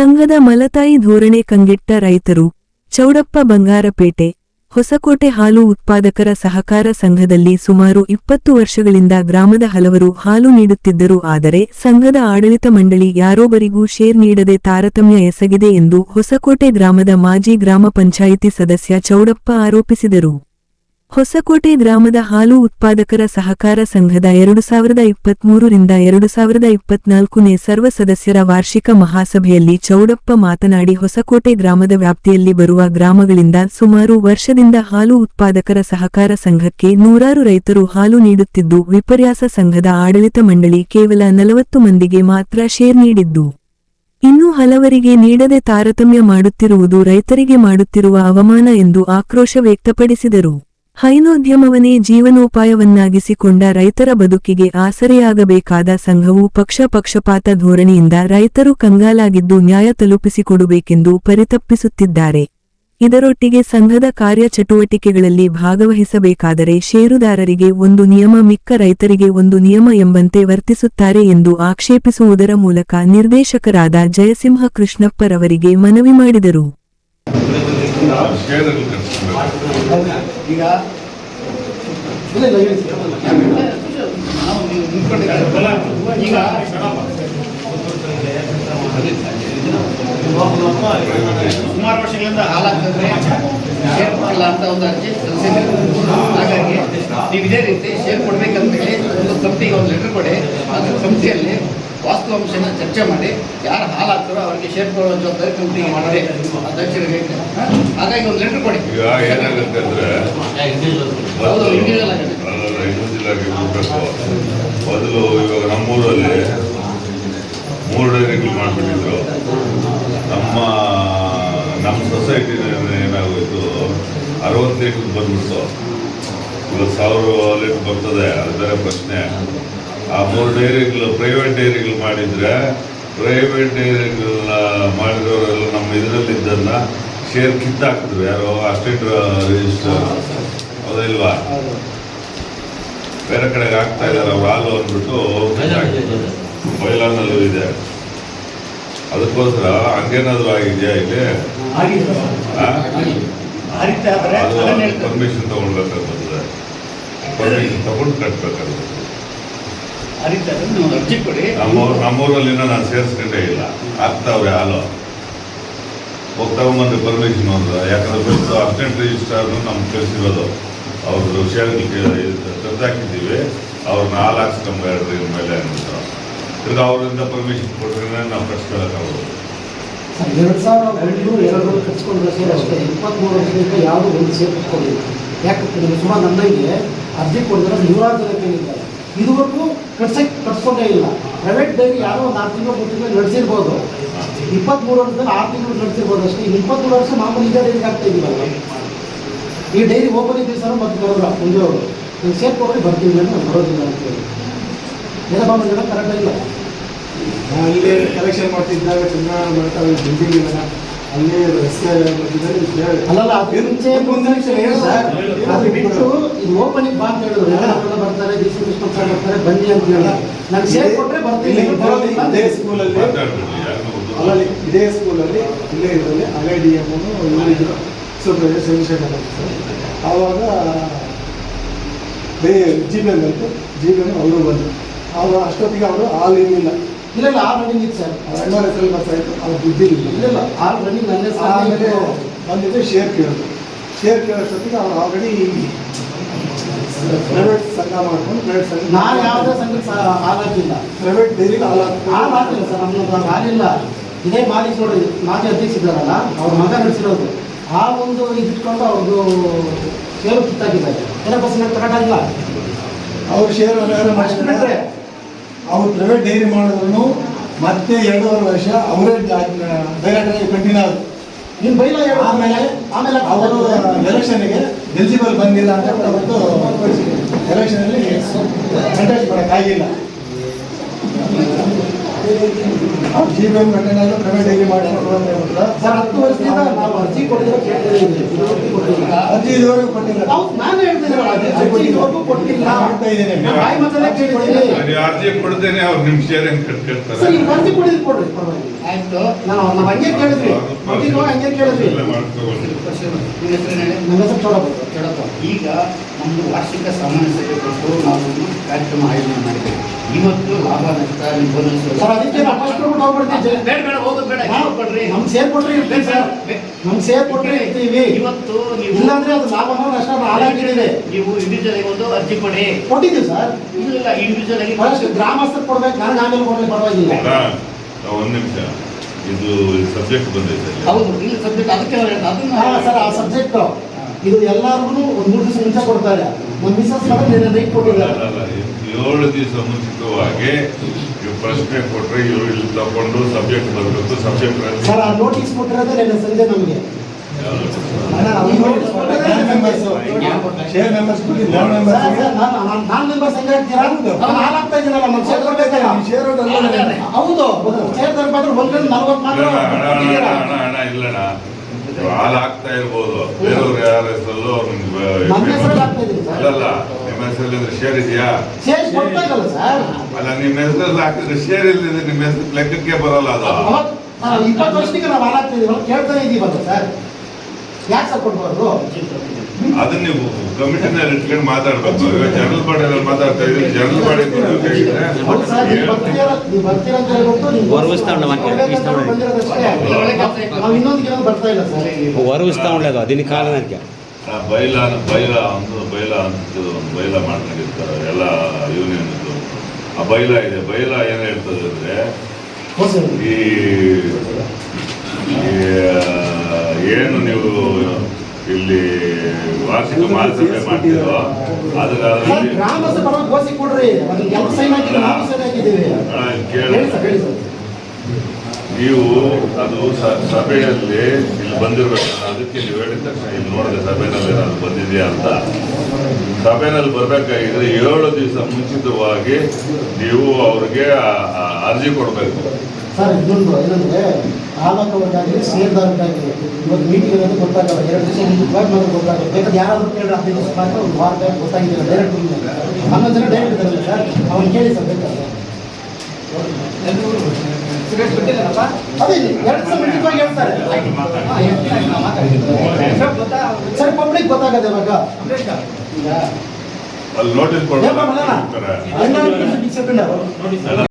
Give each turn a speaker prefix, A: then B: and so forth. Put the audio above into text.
A: ಸಂಘದ ಮಲತಾಯಿ ಧೋರಣೆ ಕಂಗೆಟ್ಟ ರೈತರು, ಚೌಡಪ್ಪ ಬಂಗಾರಪೇಟೆ, ಹೊಸಕೋಟೆ ಹಾಲು ಉತ್ಪಾದಕರ ಸಹಕಾರ ಸಂಘದಲ್ಲಿ ಸುಮಾರು ಇಪ್ಪತ್ತು ವರ್ಷಗಳಿಂದ ಗ್ರಾಮದ ಹಲವರು ಹಾಲು ನೀಡುತ್ತಿದ್ದರು. ಆದರೆ ಸಂಘದ ಆಡಳಿತ ಮಂಡಳಿ ಯಾರೊಬ್ಬರಿಗೂ ಶೇರ್ ನೀಡದೆ ತಾರತಮ್ಯ ಎಸಗಿದೆ ಎಂದು ಹೊಸಕೋಟೆ ಗ್ರಾಮದ ಮಾಜಿ ಗ್ರಾಮ ಪಂಚಾಯಿತಿ ಸದಸ್ಯ ಚೌಡಪ್ಪ ಆರೋಪಿಸಿದರು. ಹೊಸಕೋಟೆ ಗ್ರಾಮದ ಹಾಲು ಉತ್ಪಾದಕರ ಸಹಕಾರ ಸಂಘದ ಎರಡು ಸಾವಿರದ ಇಪ್ಪತ್ಮೂರರಿಂದ ಎರಡು ಸಾವಿರದ ಇಪ್ಪತ್ನಾಲ್ಕನೇ ಸರ್ವ ಸದಸ್ಯರ ವಾರ್ಷಿಕ ಮಹಾಸಭೆಯಲ್ಲಿ ಚೌಡಪ್ಪ ಮಾತನಾಡಿ, ಹೊಸಕೋಟೆ ಗ್ರಾಮದ ವ್ಯಾಪ್ತಿಯಲ್ಲಿ ಬರುವ ಗ್ರಾಮಗಳಿಂದ ಸುಮಾರು ವರ್ಷದಿಂದ ಹಾಲು ಉತ್ಪಾದಕರ ಸಹಕಾರ ಸಂಘಕ್ಕೆ ನೂರಾರು ರೈತರು ಹಾಲು ನೀಡುತ್ತಿದ್ದು, ವಿಪರ್ಯಾಸ ಸಂಘದ ಆಡಳಿತ ಮಂಡಳಿ ಕೇವಲ ನಲವತ್ತು ಮಂದಿಗೆ ಮಾತ್ರ ಶೇರ್ ನೀಡಿದ್ದು. ಇನ್ನೂ ಹಲವರಿಗೆ ನೀಡದೆ ತಾರತಮ್ಯ ಮಾಡುತ್ತಿರುವುದು ರೈತರಿಗೆ ಮಾಡುತ್ತಿರುವ ಅವಮಾನ ಎಂದು ಆಕ್ರೋಶ ವ್ಯಕ್ತಪಡಿಸಿದರು. ಹೈನೋದ್ಯಮವನ್ನೇ ಜೀವನೋಪಾಯವನ್ನಾಗಿಸಿಕೊಂಡ ರೈತರ ಬದುಕಿಗೆ ಆಸರೆಯಾಗಬೇಕಾದ ಸಂಘವು ಪಕ್ಷ ಪಕ್ಷಪಾತ ಧೋರಣೆಯಿಂದ ರೈತರು ಕಂಗಾಲಾಗಿದ್ದು ನ್ಯಾಯ ತಲುಪಿಸಿಕೊಡಬೇಕೆಂದು ಪರಿತಪ್ಪಿಸುತ್ತಿದ್ದಾರೆ ಇದರೊಟ್ಟಿಗೆ ಸಂಘದ ಕಾರ್ಯಚಟುವಟಿಕೆಗಳಲ್ಲಿ ಭಾಗವಹಿಸಬೇಕಾದರೆ ಷೇರುದಾರರಿಗೆ ಒಂದು ನಿಯಮ, ಮಿಕ್ಕ ರೈತರಿಗೆ ಒಂದು ನಿಯಮ ಎಂಬಂತೆ ವರ್ತಿಸುತ್ತಾರೆ ಎಂದು ಆಕ್ಷೇಪಿಸುವುದರ ಮೂಲಕ ನಿರ್ದೇಶಕರಾದ ಜಯಸಿಂಹ ಕೃಷ್ಣಪ್ಪರವರಿಗೆ ಮನವಿ ಮಾಡಿದರು.
B: ಈಗ ಇಲ್ಲ ಇಲ್ಲ ಹೇಳಿ ಸರ್. ನಾವು ನೀವು ಈಗ ಸುಮಾರು ವರ್ಷಗಳಿಂದ ಹಾಳಾಗ್ತದೆ ಶೇರ್ ಮಾಡಲ್ಲ ಅಂತ ಒಂದು ಅರ್ಜಿ ಸಲ್ಲಿಸಿದ್ದೀವಿ ಹಾಗಾಗಿ ನೀವು ಇದೇ ರೀತಿ ಶೇರ್ ಕೊಡ್ಬೇಕಂತ ಹೇಳಿ ಒಂದು ಕಂಪ್ನಿಗೆ ಒಂದು ಲೆಟರ್ ಕೊಡಿ. ಅದು ಕಂಪ್ನಿಯಲ್ಲಿ ವಾಸ್ತವಾಂಶನ ಚರ್ಚೆ ಮಾಡಿ ಯಾರು ಹಾಲಾಗ್ತಾರೋ ಅವರಿಗೆ ಶೇರ್ ಕೊಡುವಂಥ ಜವಾಬ್ದಾರಿ ಕಂಪ್ನಿಗೆ ಮಾಡಿ ಅಧ್ಯಕ್ಷರಿಗೆ ಹಾಗಾಗಿ ಒಂದು ಲೆಟರ್ ಕೊಡಿ.
C: ಏನಾಗುತ್ತೆ ಅಂದ್ರೆ ಆಗಿ ಕೊಡ್ಬೇಕು ಮೊದಲು ಇವಾಗ ನಮ್ಮೂರಲ್ಲಿ ಮೂರು ಡೈರಿಗಳು ಮಾಡಿಬಿಟ್ಟಿದ್ರು. ನಮ್ಮ ನಮ್ಮ ಸೊಸೈಟಿ ಏನಾಗೋಯ್ತು, ಅರವತ್ತು ಲೀಟ್ರ್ ಬಂದ್ಬಿಡ್ತು. ಇವಾಗ ಸಾವಿರ ಲೀಟ್ರ್ ಬರ್ತದೆ ಅದರ ಪ್ರಶ್ನೆ. ಆ ಮೂರು ಡೈರಿಗಳು ಪ್ರೈವೇಟ್ ಡೈರಿಗಳು ಮಾಡಿದರೆ ಪ್ರೈವೇಟ್ ಡೈರಿಗಳನ್ನ ಮಾಡಿದವರೆಲ್ಲ ನಮ್ಮ ಇದರಲ್ಲಿದ್ದನ್ನ ಶೇರ್ ಕಿತ್ತಾಕಿದ್ರು ಯಾರೋ ಅಸ್ಟೇಟ್ ರಿಜಿಸ್ಟರ್ ಹೌದಿಲ್ವಾ ಬೇರೆ ಕಡೆಗೆ ಆಗ್ತಾ ಇದ್ದಾರೆ ಅವ್ರು ಹಾಲು ಅಂದ್ಬಿಟ್ಟು ಬೈಲಾನಲ್ಲೂ ಇದೆ ಅದಕ್ಕೋಸ್ಕರ ಹಂಗೇನಾದ್ರೂ ಆಗಿದೆಯಾ ಇಲ್ಲಿ? ಪರ್ಮಿಷನ್ ತಗೊಳ್ಬೇಕಾಗ್ತದೆ. ಪರ್ಮಿಷನ್ ತಗೊಂಡು ಕಟ್ಬೇಕಾಗ್ತದೆ. ನಮ್ಮೂರ್ ನಮ್ಮೂರಲ್ಲಿ ನಾನು ಸೇರಿಸ್ಕೊಂಡೇ ಇಲ್ಲ. ಆಗ್ತಾವ್ರೆ ಹಾಲು. ಹೋಗಿ ತಗೊಂಬಂದು ಪರ್ಮಿಷನ್ ಅಂದ್ರೆ ಯಾಕಂದ್ರೆ ಅರ್ಜೆಂಟ್ ರಿಜಿಸ್ಟರ್ನು ನಮ್ಗೆ ಕಳಿಸಿರೋದು ಅವ್ರ ತಂದಾಕಿದ್ದೀವಿ ಅವ್ರನ್ನ ಎರಡು ಇವ್ರ ಮೇಲೆ ಅಂದ್ಬಿಟ್ಟು ತಿರ್ಗಿ ಅವರಿಂದ ಪರ್ಮಿಷನ್ ಕೊಟ್ಟರೆ ನಾವು ಕಟ್ಸ್ಕೊಳಕ್ಕಾಗೋದು
D: ಎರಡು ಸಾವಿರದ ಎರಡು ಅಷ್ಟೇ ವರ್ಷದಿಂದ ಯಾವುದೂ ಅರ್ಜಿ ಕೊಡಿದ್ರೆ ನೂರಾರು ಇದುವರೆಗೂ ಕಟ್ಸಕ್ಕೆ ಕಟ್ಸ್ಕೊಂಡೇ ಇಲ್ಲ. ಪ್ರೈವೇಟ್ ಡೈರಿ ಯಾರೋ ಒಂದು ಆರು ತಿಂಗಳು ಮೂರು ತಿಂಗಳು ನಡೆಸಿರ್ಬೋದು. ಇಪ್ಪತ್ತ್ಮೂರು ಆರು ತಿಂಗಳು ನಡೆಸಿರ್ಬೋದು ಅಷ್ಟೇ. ಇಪ್ಪತ್ತ್ಮೂರು ವರ್ಷ ಮಾಮೂಲಿ ಈಗ ಆಗ್ತಾ ಇದೀವಲ್ಲ. ಈ ಡೈರಿ ಓಪನಿಂಗ್ ಸರ್ ಮತ್ತೆ ಬರೋಲ್ಲ ಮುಂದೆ ಅವರು ನೀವು ಸೇರ್ಕೊಂಡ್ರೆ ಬರ್ತೀನಿ ಅಂತ ನಾನು ಬರೋದಿಲ್ಲ ಅಂತ ಹೇಳಿ. ಏನಪ್ಪ ಕರೆಕ್ಟ್ ಇಲ್ಲ
E: ಅಲ್ಲಿ ಕಲೆಕ್ಷನ್ ಮಾಡ್ತಿದ್ದಾಗ ಚೆನ್ನಾಗಿ ಮಾಡ್ತಾ ಬಿಲ್ಡಿಂಗ್ ಇಲ್ಲ ಅಲ್ಲಿ ರಸ್ತೆ
D: ಅಲ್ಲಲ್ಲ ಅದು ಮುಂಚೆ ಬಿಟ್ಟು ಇದು ಓಪನಿಂಗ್ ಬಾ ಅಂತ ಹೇಳಿದ್ರು. ಎಲ್ಲ ಬರ್ತಾರೆ ಡಿ ಸಿ ಕೃಷ್ಣ ಸರ್ ಬರ್ತಾರೆ ಬನ್ನಿ ಅಂತ ಹೇಳಿ. ನಾನು ಸೇರ್ ಕೊಟ್ರೆ ಬರ್ತೀನಿ ಅದೇ.
E: ಸ್ಕೂಲಲ್ಲಿ ಅಲ್ಲಲ್ಲಿ ಇದೇ ಸ್ಕೂಲಲ್ಲಿ ಇಲ್ಲೇ ಇದರಲ್ಲಿ ಹಳೆ ಡಿ ಎಂ ಇದೆ ಅಂತ ಸರ್ ಆವಾಗ ಬೇ ಜಿ ಬಿ ಎಂ ಅಂತ ಜಿ ಬಿ ಎಂ ಅವರು ಬಂದರು. ಅವರು ಅಷ್ಟೊತ್ತಿಗೆ ಅವರು ಹಾಲು ಇರಲಿಲ್ಲ
D: ಇಲ್ಲ ಇಲ್ಲ ಆ ರನ್ನಿಂಗ್ ಇತ್ತು ಸರ್.
E: ಅಣ್ಣವ್ರ ಹೆಸರಲ್ಲಿ ಬರ್ತಾ ಇತ್ತು ಅವ್ರು ದುಡ್ಡಿಲ್ಲ
D: ಇಲ್ಲ ಇಲ್ಲ ಆರು ರನ್ನಿಂಗ್ ನನ್ನ
E: ಆಮೇಲೆ
D: ಹೆಸರು
E: ಬಂದಿದ್ದು ಶೇರ್ ಕೇಳೋದು. ಶೇರ್ ಕೇಳೋಷ್ಟೊತ್ತಿಗೆ ಅವ್ರು ಆಲ್ರೆಡಿ ಪ್ರೈವೇಟ್ ಸಂಘ ಮಾಡ್ಕೊಂಡು ಪ್ರೈವೇಟ್ ಸಂಘ
D: ನಾನು ಯಾವುದೇ ಸಂಘಕ್ಕೆ ಸಹ ಆಗೋದಿಲ್ಲ
E: ಪ್ರೈವೇಟ್ ಡೈರಿಗೆ ಹಾಲು
D: ನಾನು ಹಾಕಿಲ್ಲ ಸರ್ ನಮ್ಮದು ಹಾಲಿಲ್ಲ ಇದೇ ಮಾಲೀಕ ನೋಡಿ ಮಾಜಿ ಅಧ್ಯಕ್ಷರಿದ್ದಾರಲ್ಲ ಅವ್ರ ಮಗ ನಡೆಸಿರೋದು. ಆ ಒಂದು ಇದಿಟ್ಕೊಂಡು ಅವ್ರದ್ದು ಷೇರು ಕಿತ್ತಾಕಿದ್ದಾರೆ. ಏನಪ್ಪ ಸಿಂಗ್ ತಗೊಂಡಾಗಿಲ್ಲ
E: ಅವ್ರ ಷೇರು
D: ಅಷ್ಟೇ
E: ಅವ್ರು ಪ್ರೈವೇಟ್ ಡೈರಿ ಮಾಡಿದ್ರು ಮತ್ತೆ ಎರಡೂವರೆ ವರ್ಷ ಅವರೇ ಡೈರೆಕ್ಟರ್ ಕಂಟಿನ್ಯೂ ಆಗುತ್ತೆ
D: ನೀನು ಬೈಲ
E: ಆಮೇಲೆ
D: ಆಮೇಲೆ
E: ಅವರು ಎಲೆಕ್ಷನ್ಗೆ ಎಲಿಜಿಬಲ್ ಬಂದಿಲ್ಲ ಅಂತ ಅವತ್ತು ಎಲೆಕ್ಷನಲ್ಲಿ ಕಂಟೆಸ್ಟ್ ಮಾಡೋಕ್ಕಾಗಿಲ್ಲ ಜಿ ಬಿ ಎಂ ಘಟನೆಯನ್ನು ಪ್ರೈವೇಟ್ ಡೈರಿ ಮಾಡಿ
D: ಸರ್ ಹತ್ತು ಅರ್ಜಿ ಇದುವರೆಗೂ ಕೊಟ್ಟಿಲ್ಲ.
E: ಅರ್ಜಿ ಇದುವರೆಗೂ ಕೊಟ್ಟಿಲ್ಲ
D: ನಾನು ಹೇಳ್ತಿದ್ದೀನಲ್ಲ ಅರ್ಜಿ ಕೊಟ್ಟಿಲ್ಲ.
E: ಮಾಡ್ತಾ ಇದ್ದೀನಿ.
D: ಬಾಯಿ ಮಾತಲ್ಲೇ ಕೇಳಿದ್ದೀನಿ
C: ಅರ್ಜಿ ಕೊಡ್ತೇನೆ ಅವ್ರು ನಿಮ್ ಶೇರ್
D: ಸರ್ ಈಗ ಅರ್ಜಿ ಕೊಡಿದ್ ಕೊಡ್ರಿ
B: ಆಯ್ತು.
D: ನಾನು ನಾವು ಹಂಗೆ ಕೇಳಿದ್ವಿ. ಹಂಗೆ ಕೇಳಿದ್ವಿ.
C: ಇಲ್ಲೇ ಮಾಡ್ಕೊಬೋದು.
B: ನಿಮ್ಮ ಹೆಸರು
D: ನನ್ನ ಹೆಸರು ಚೌಡಪ್ಪ
B: ಕೇಳಪ್ಪ ಈಗ ನಮ್ಮದು ವಾರ್ಷಿಕ ಸಾಮಾನ್ಯ ಸಭೆ ಕೊಟ್ಟು ನಾವು ಕಾರ್ಯಕ್ರಮ ಆಯೋಜನೆ ಮಾಡಿದ್ದೇವೆ. ಇವತ್ತು ಲಾಭ ನಷ್ಟ
D: ಸರ್ ಅದಕ್ಕೆ ನಾವು ಫಸ್ಟ್ ಕೊಟ್ಟು ಹೋಗ್ಬಿಡ್ತೀವಿ.
B: ಬೇಡ ಬೇಡ ಹೋಗೋದು ಬೇಡ.
D: ನಾವು
B: ಕೊಡ್ರಿ?
D: ನಮ್ ಸೇರ್ ಕೊಟ್ರೆ ಇರ್ತೀವಿ ಸರ್. ನಮ್ ಸೇರ್ ಕೊಟ್ರೆ ಇರ್ತೀವಿ.
B: ಇವತ್ತು ನೀವು
D: ಇಲ್ಲಾಂದ್ರೆ ಅದು ಲಾಭನೋ ನಷ್ಟ ಹಾಳಾಗಿಟ್ಟಿದೆ
B: ನೀವು ಇಂಡಿವಿಜುವಲ್ ಒಂದು ಅರ್ಜಿ ಕೊಡಿ.
D: ಕೊಟ್ಟಿದ್ದೀವಿ ಸರ್.
B: ಇಲ್ಲ ಇಂಡಿವಿಜುವಲ್ ಆಗಿ
D: ಫಸ್ಟ್ ಗ್ರಾಮಸ್ಥರು ಕೊಡ್ಬೇಕು ನನಗೆ ಆಮೇಲೆ ಕೊಡ್ಲಿ ಪರವಾಗಿಲ್ಲ.
C: ಒಂದ್ ನಿಮಿಷ. ಇದು ಸಬ್ಜೆಕ್ಟ್ ಬಂದೈತೆ
B: ಹೌದು ಇಲ್ಲಿ ಸಬ್ಜೆಕ್ಟ್ ಅದಕ್ಕೆ ಅದನ್ನ
D: ಹಾ ಸರ್ ಆ ಸಬ್ಜೆಕ್ಟ್ ಇದು ಎಲ್ಲರಿಗೂ ಒಂದು ಮೂರು ದಿವಸ ಮುಂಚೆ ಕೊಡ್ತಾರೆ. ಒಂದು ಮಿಸಸ್ ಮಾತ್ರ ನೈಟ್ ಕೊಟ್ಟಿದ್ದಾರೆ
C: ಏಳು ದಿವಸ ಮುಂಚಿತವಾಗಿ ನೀವು ಪ್ರಶ್ನೆ ಕೊಟ್ರೆ ಇವರು ಇಲ್ಲಿ ತಗೊಂಡು ಸಬ್ಜೆಕ್ಟ್ ಬರಬೇಕು ಸಬ್ಜೆಕ್ಟ್
D: ಸರ್ ಆ ನೋಟಿಸ್ ಕೊಟ್ಟಿರೋದೇ ನೆನ್ನೆ ಸಂಜೆ ನಮಗೆ ಹೌದು ಮಾತ್ರ
C: ಇಲ್ಲ, ಆಗ್ತಾ ಹಾಲು ಹಾಕ್ತಾ ಇರ್ಬೋದು. ಬೇರೆಯವ್ರು ಯಾರ ಹೆಸರಲ್ಲೋ ಅಲ್ಲಲ್ಲ ನಿಮ್ಮ ಹೆಸರಲ್ಲಿ ಅಂದ್ರೆ ಶೇರ್ ಇದೆಯಾ? ಅಲ್ಲ ನಿಮ್ಮ ಹೆಸರಲ್ಲಿ ಹಾಕಿದ್ರೆ ಶೇರ್ ಇಲ್ಲದೆ ನಿಮ್ಮ ಹೆಸರು ಲೆಕ್ಕಕ್ಕೆ ಬರಲ್ಲ ಅದು.
D: ಇಪ್ಪತ್ತು ವರ್ಷಕ್ಕೆ ನಾವು ಹಾಲಾಗ್ತಾ ಇದೀವಲ್ಲ ಕೇಳ್ತಾ ಇದೀವಲ್ಲ ಸರ್. ಯಾಕೆ
C: ಅದನ್ನ ನೀವು ಕಮಿಟಿನಲ್ಲಿ ಇಟ್ಕೊಂಡು ಮಾತಾಡ್ಬೇಕು. ಜನರಲ್ ಬಾಡಿಯಲ್ಲಿ ಮಾತಾಡ್ತಾ ಇದ್ದೀವಿ ಜನರಲ್ ಬಾಡಿ
F: ವರ್ವಿಸ್ತಾ ಉಂಟು ಅದನ್ನ ಕಾಲ ನನಗೆ
C: ಬೈಲ ಬೈಲ ಒಂದು ಬೈಲ ಅಂತ ಬೈಲ ಮಾಡ್ಕೊಂಡಿರ್ತಾರೆ. ಎಲ್ಲ ಯೂನಿಯನ್ ಆ ಬೈಲ ಇದೆ. ಬೈಲ ಏನು ಹೇಳ್ತದೆ ಅಂದರೆ ಈ ಏನು ನೀವು ಇಲ್ಲಿ ವಾರ್ಷಿಕ ಮಹಾಸಭೆ ಮಾಡ್ತಿರೋ ಅದರ
D: ನಾವು
C: ಅದು ಸಭೆಯಲ್ಲಿ ಇಲ್ಲಿ ಬಂದಿರಬೇಕು. ಅದಕ್ಕೆ ನೀವು ಹೇಳಿದ ತಕ್ಷಣ ಇಲ್ಲಿ ನೋಡಿದೆ ಸಭೆಯಲ್ಲಿ ಏನಾದ್ರು ಬಂದಿದೆಯಾ ಅಂತ. ಸಭೆನಲ್ಲಿ ಬರ್ಬೇಕಾಗಿದ್ರೆ ಏಳು ದಿವಸ ಮುಂಚಿತವಾಗಿ ನೀವು ಅವ್ರಿಗೆ ಅರ್ಜಿ ಕೊಡಬೇಕು.
D: ಸರ್ ಇನ್ನೊಂದು ಏನಂದ್ರೆ ಆಲೋಕವರಿಗಾಗಲಿ ಸೇರ್ದಾರಕ್ಕಾಗಲಿ ಇವತ್ತು ಮೀಟಿಂಗ್ ಇರೋದು ಗೊತ್ತಾಗಲ್ಲ. ಎರಡು ದಿವಸ ಮುಂಚಿತವಾಗಿ ಮಾಡೋದು ಗೊತ್ತಾಗಲ್ಲ. ಬೇಕಾದ್ರೆ ಯಾರಾದರೂ ಕೇಳಿದ್ರೆ ಹದಿನೈದು ದಿವಸ ಮಾತ್ರ ಒಂದು ವಾರ ಟೈಮ್ ಗೊತ್ತಾಗಿದ್ದಿಲ್ಲ. ಡೈರೆಕ್ಟ್ ಹನ್ನೊಂದು ಜನ ಡೈರೆಕ್ಟ್ ಇದ್ದಾರಲ್ಲ ಸರ್ ಅವ್ನು ಕೇಳಿ ಸರ್ ಬೇಕಾದ್ರೆ. ಅದೇ ಎರಡು ದಿವಸ ಮುಂಚಿತವಾಗಿ ಹೇಳ್ತಾರೆ. ಸರ್ ಪಬ್ಲಿಕ್ ಗೊತ್ತಾಗದೆ ಇವಾಗ.
C: ನೋಟಿಸ್ ಕೊಡ್ತಾರೆ